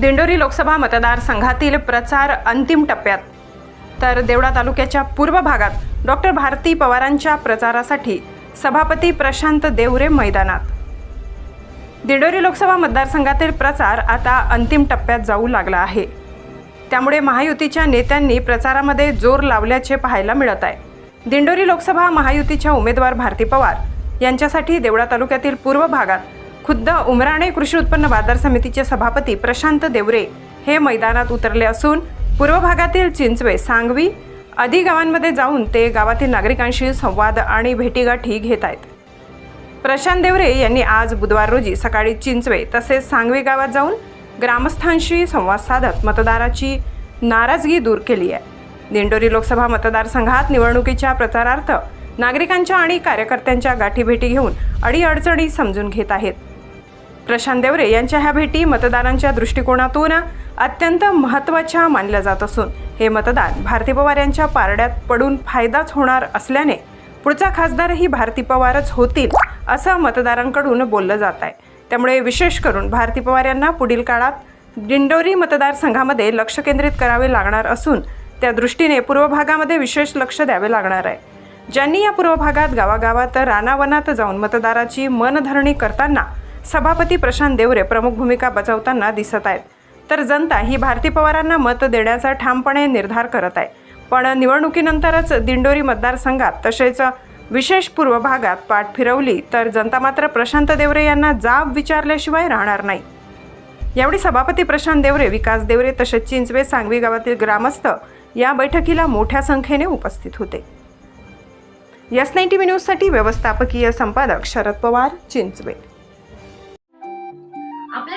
दिंडोरी लोकसभा मतदारसंघातील प्रचार अंतिम टप्प्यात. तर देवळा तालुक्याच्या पूर्व भागात डॉक्टर भारती पवारांच्या प्रचारासाठी सभापती प्रशांत देवरे मैदानात. दिंडोरी लोकसभा मतदारसंघातील प्रचार आता अंतिम टप्प्यात जाऊ लागला आहे. त्यामुळे महायुतीच्या नेत्यांनी प्रचारामध्ये जोर लावल्याचे पाहायला मिळत आहे. दिंडोरी लोकसभा महायुतीच्या उमेदवार भारती पवार यांच्यासाठी देवळा तालुक्यातील पूर्व भागात खुद्द उमराणे कृषी उत्पन्न बाजार समितीचे सभापती प्रशांत देवरे हे मैदानात उतरले असून पूर्व भागातील चिंचवे सांगवी आदी गावांमध्ये जाऊन ते गावातील नागरिकांशी संवाद आणि भेटीगाठी घेत आहेत. प्रशांत देवरे यांनी आज बुधवार रोजी सकाळी चिंचवे तसेच सांगवी गावात जाऊन ग्रामस्थांशी संवाद साधत मतदाराची नाराजगी दूर केली आहे. दिंडोरी लोकसभा मतदारसंघात निवडणुकीच्या प्रचारार्थ नागरिकांच्या आणि कार्यकर्त्यांच्या गाठीभेटी घेऊन अडीअडचणी समजून घेत आहेत. प्रशांत देवरे यांच्या ह्या भेटी मतदारांच्या दृष्टिकोनातून अत्यंत महत्त्वाच्या मानल्या जात असून हे मतदान भारती पवार यांच्या पारड्यात पडून फायदाच होणार असल्याने पुढचा खासदारही भारती पवारच होतील असं मतदारांकडून बोललं जात आहे. त्यामुळे विशेष करून भारती पवार यांना पुढील काळात दिंडोरी मतदारसंघामध्ये लक्ष केंद्रित करावे लागणार असून त्या दृष्टीने पूर्व भागामध्ये विशेष लक्ष द्यावे लागणार आहे. ज्यांनी या पूर्व भागात गावागावात रानावनात जाऊन मतदाराची मनधरणी करताना सभापती प्रशांत देवरे प्रमुख भूमिका बजावताना दिसत आहेत. तर जनता ही भारती पवारांना मत देण्याचा ठामपणे निर्धार करत आहे. पण निवडणुकीनंतरच दिंडोरी मतदारसंघात तसेच विशेष पूर्व भागात पाठ फिरवली तर जनता मात्र प्रशांत देवरे यांना जाब विचारल्याशिवाय राहणार नाही. यावेळी सभापती प्रशांत देवरे विकास देवरे तसेच चिंचवे सांगवी गावातील ग्रामस्थ या बैठकीला मोठ्या संख्येने उपस्थित होते. यस नाईन्टी न्यूजसाठी व्यवस्थापकीय संपादक शरद पवार चिंचवे.